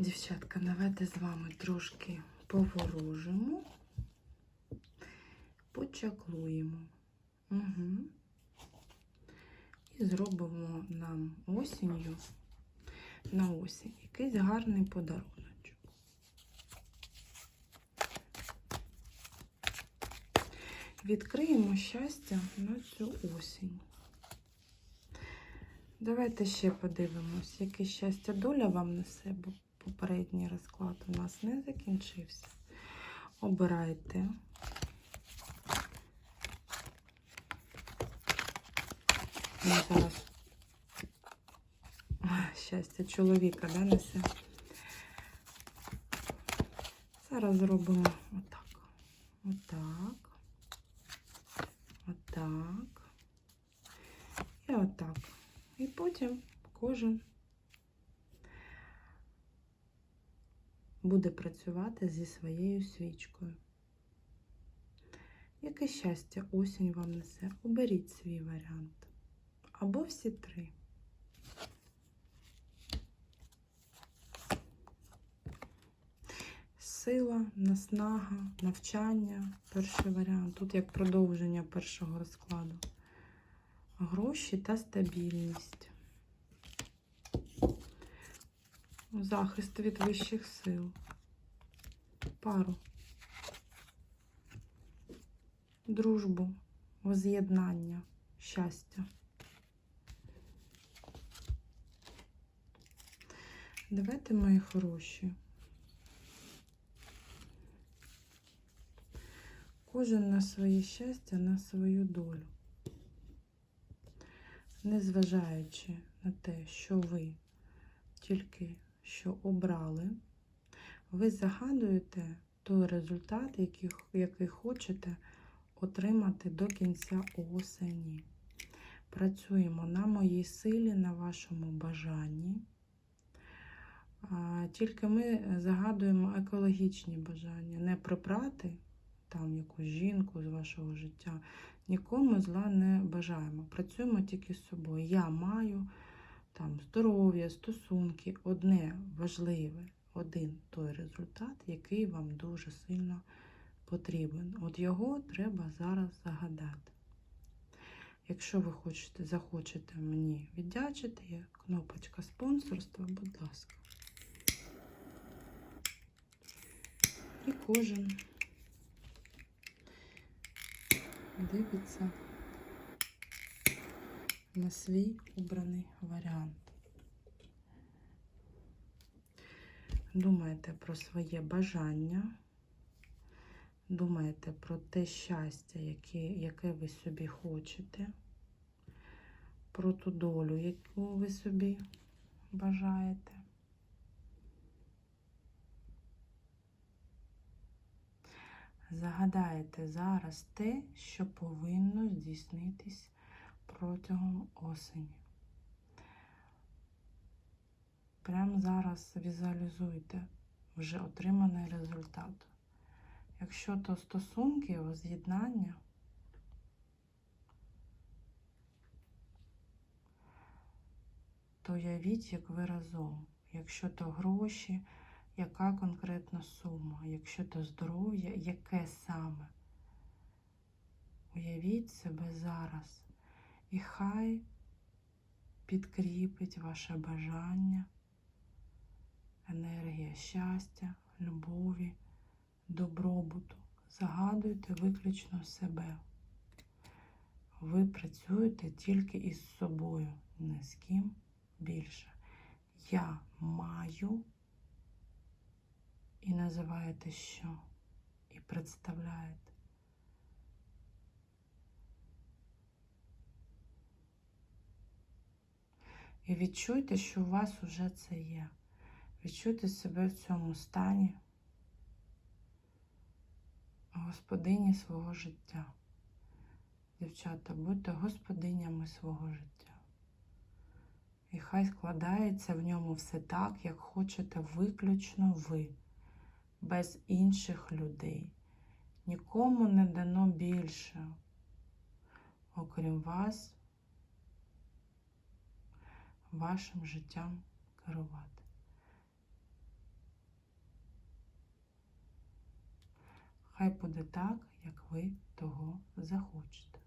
Дівчатка, давайте з вами трошки поворожимо, почаклуємо. Угу. І зробимо нам осінню на осінь якийсь гарний подарунок. Відкриємо щастя на цю осінь. Давайте ще подивимось, яке щастя доля вам несе, бо попередній розклад у нас не закінчився. Обирайте. Ну, зараз щастя чоловіка да, несе. Зараз зробимо отак. Отак. Отак. І отак. І потім кожен буде працювати зі своєю свічкою. Яке щастя осінь вам несе? Оберіть свій варіант. Або всі три. Сила, наснага, навчання перший варіант. Тут як продовження першого розкладу. Гроші та стабільність. Захист від вищих сил. Пару. Дружбу, воз'єднання, щастя. Давайте, мої хороші. Кожен на своє щастя, на свою долю. Незважаючи на те, що ви тільки що обрали, ви загадуєте той результат, який, який хочете отримати до кінця осені. Працюємо на моїй силі, на вашому бажанні. Тільки ми загадуємо екологічні бажання, не прибрати там якусь жінку з вашого життя. Нікому зла не бажаємо. Працюємо тільки з собою. Я маю там здоров'я, стосунки, одне важливе, один той результат, який вам дуже сильно потрібен. От його треба зараз загадати. Якщо ви хочете, захочете мені віддячити, є кнопочка спонсорства, будь ласка. І кожен дивиться на свій обраний варіант. Думайте про своє бажання, думайте про те щастя, яке, яке ви собі хочете, про ту долю, яку ви собі бажаєте. Загадайте зараз те, що повинно здійснитись протягом осені. Прямо зараз візуалізуйте вже отриманий результат. Якщо то стосунки, воз'єднання, то уявіть, як ви разом. Якщо то гроші, яка конкретна сума, якщо то здоров'я, яке саме. Уявіть себе зараз. І хай підкріпить ваше бажання, енергія щастя, любові, добробуту. Загадуйте виключно себе. Ви працюєте тільки із собою, не з ким більше. Я маю і називаєте що, і представляєте. І відчуйте, що у вас уже це є. Відчуйте себе в цьому стані господині свого життя. Дівчата, будьте господинями свого життя. І хай складається в ньому все так, як хочете виключно ви, без інших людей. Нікому не дано більше, окрім вас, вашим життям керувати. Хай буде так, як ви того захочете.